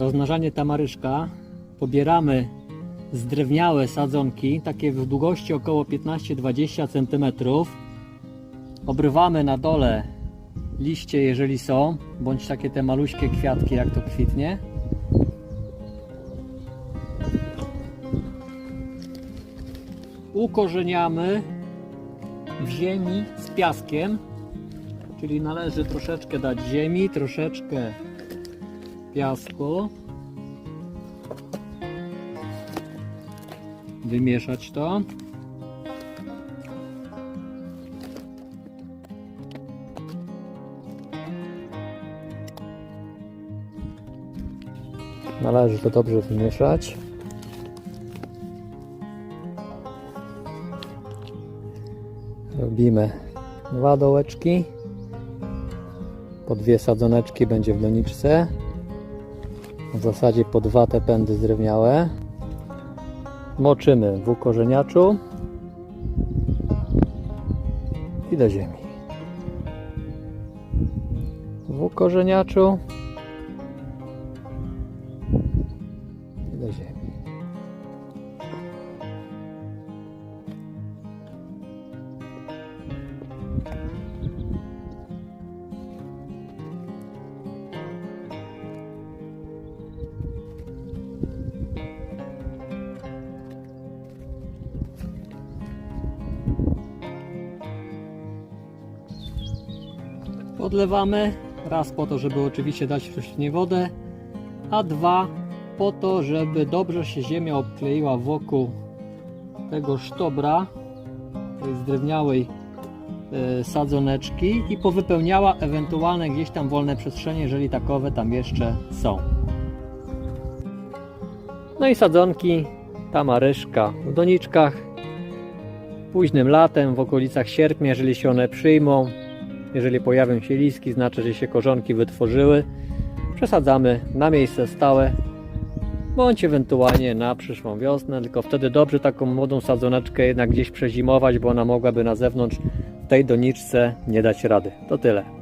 rozmnażanie tamaryszka pobieramy zdrewniałe sadzonki, takie w długości około 15-20 cm. Obrywamy na dole liście, jeżeli są, bądź takie te maluśkie kwiatki, jak to kwitnie. Ukorzeniamy w ziemi z piaskiem, czyli należy troszeczkę dać ziemi, troszeczkę piasku. Wymieszać to. Należy to dobrze wymieszać. Robimy dwa dołeczki. Po dwie sadzoneczki będzie w doniczce. W zasadzie po dwa te pędy zdrewniałe. Moczymy w ukorzeniaczu i do ziemi. W ukorzeniaczu i do ziemi. Podlewamy raz po to, żeby oczywiście dać roślinie wodę, a dwa po to, żeby dobrze się ziemia obkleiła wokół tego sztobra, tej zdrewniałej e, sadzoneczki i powypełniała ewentualne gdzieś tam wolne przestrzenie, jeżeli takowe tam jeszcze są. No i sadzonki, tamaryszka w doniczkach. Późnym latem, w okolicach sierpnia, jeżeli się one przyjmą, jeżeli pojawią się liski, znaczy, że się korzonki wytworzyły. Przesadzamy na miejsce stałe, bądź ewentualnie na przyszłą wiosnę, tylko wtedy dobrze taką młodą sadzoneczkę jednak gdzieś przezimować, bo ona mogłaby na zewnątrz tej doniczce nie dać rady. To tyle.